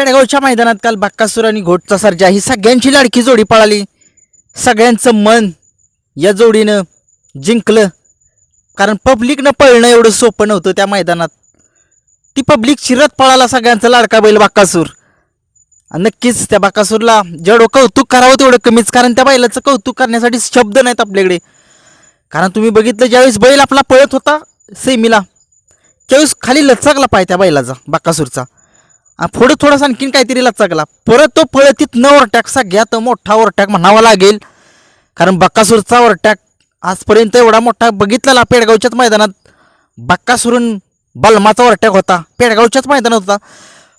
पेडगावच्या मैदानात काल बाक्कासूर आणि घोटचा सर्जा ही सगळ्यांची लाडकी जोडी पळाली. सगळ्यांचं मन या जोडीनं जिंकलं. कारण पब्लिकनं पळणं एवढं सोपं नव्हतं त्या मैदानात. ती पब्लिक शिरत पळाला सगळ्यांचा लाडका बैल बाक्कासूर आणि नक्कीच त्या बाकासूरला जेवढं कौतुक करावं तेवढं कमीच कारण त्या बैलाचं कौतुक करण्यासाठी शब्द नाहीत आपल्याकडे. कारण तुम्ही बघितलं ज्यावेळेस बैल आपला पळत होता सेमीला त्यावेळेस खाली लचकला पाय त्या बैलाचा बाकासूरचा. पुढे थोडासा आणखीन काहीतरी लचकला परत तो पळतीत न ओरटॅक सगळ्यात मोठा ओरटॅक म्हणावा लागेल. कारण बक्कासूरचा ओरटॅक आजपर्यंत एवढा मोठा बघितलेला पेडगावच्याच मैदानात बक्कासूरून बलमाचा ओरटॅक होता पेडगावच्याच मैदानात होता.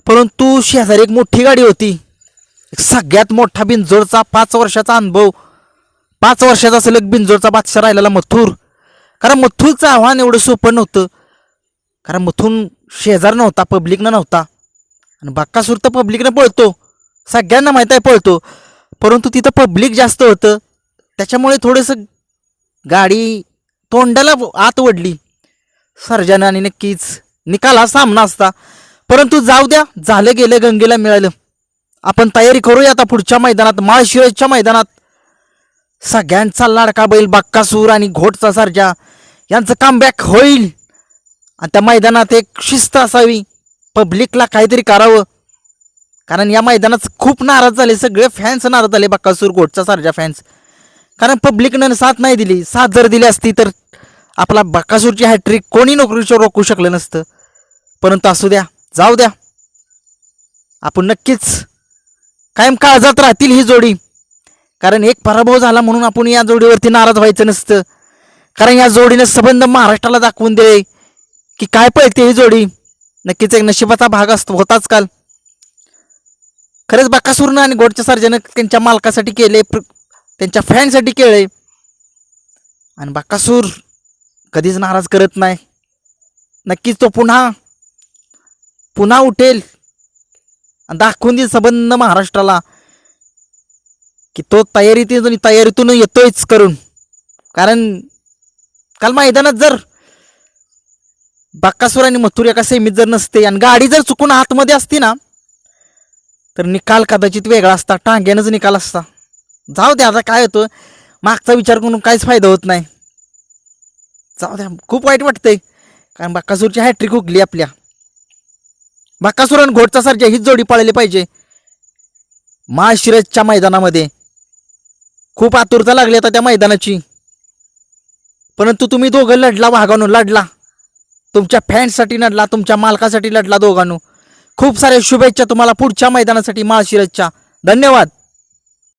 परंतु शेजारी एक मोठी गाडी होती. एक सगळ्यात मोठा बिंजोडचा पाच वर्षाचा अनुभव पाच वर्षाचा सलग बिंजोडचा बादशाह राहिलेला मथुर. कारण मथुरचं आव्हान एवढं सोपं नव्हतं. कारण मथून शेजार नव्हता पब्लिकनं नव्हता. आणि बाक्कासूर तर पब्लिकनं पळतो. सगळ्यांना माहीत आहे पळतो. परंतु तिथं पब्लिक जास्त होतं. त्याच्यामुळे थोडंसं गाडी तोंडाला आत ओढली. सर्जनाने आणि नक्कीच निकाल हा सामना असता. परंतु जाऊ द्या झालं गेलं गंगेला मिळालं. आपण तयारी करूया आता पुढच्या मैदानात माळशिरसच्या मैदानात. सगळ्यांचा लाडका बैल बाक्कासूर आणि घोटचा सर्जा. यांचं कामबॅक होईल. आणि त्या मैदानात एक शिस्त असावी. पब्लिकला काहीतरी करावं. कारण या मैदानात खूप नाराज झाले सगळे फॅन्स नाराज झाले बक्कासूर घोटचा सारख्या फॅन्स कारण पब्लिकनं साथ नाही दिली साथ जर दिली असती तर आपला बक्कासूरची हॅट्रिक कोणी नोकरीच्यावर रोखू शकलं नसतं. परंतु असू द्या जाऊ द्या. आपण नक्कीच कायम काळजात राहतील ही जोडी. कारण एक पराभव झाला म्हणून आपण या जोडीवरती नाराज व्हायचं नसतं. कारण या जोडीनं संबंध महाराष्ट्राला दाखवून दिले की काय पळते ही जोडी. नक्कीच एक नशिबाचा भाग असतो होताच काल. खरंच बाकासूरनं आणि गोडच्या सर्जनं त्यांच्या मालकासाठी केले त्यांच्या फॅनसाठी केले. आणि बाकासूर कधीच नाराज करत नाही. नक्कीच तो पुन्हा पुन्हा उठेल. आणि दाखवून देईल संबंध महाराष्ट्राला की तो तयारीतून तयारीतून येतोयच करून. कारण काल मैदानात जर बाक्कासूर आणि मथुर एका सेमीत जर नसते आणि गाडी जर चुकून आतमध्ये असती ना तर निकाल कदाचित वेगळा असता टांग्यानंच निकाल असता. जाऊ द्या आता काय होतं? मागचा विचार करून काहीच फायदा होत नाही. जाऊ द्या खूप वाईट वाटतंय. कारण बाक्कासूरची हॅट्रिक उगली आपल्या. बाक्कासूर आणि घोटचा सारख्या हीच जोडी पाळली पाहिजे. महाशिरजच्या मैदानामध्ये. खूप आतुरता लागली आता त्या मैदानाची. परंतु तुम्ही दोघं लढला वाघानो लढला. तुमच्या फॅन्ससाठी लढला तुमच्या मालकासाठी लढला दोघांनो. खूप साऱ्या शुभेच्छा तुम्हाला पुढच्या मैदानासाठी माळशिरसच्या. धन्यवाद.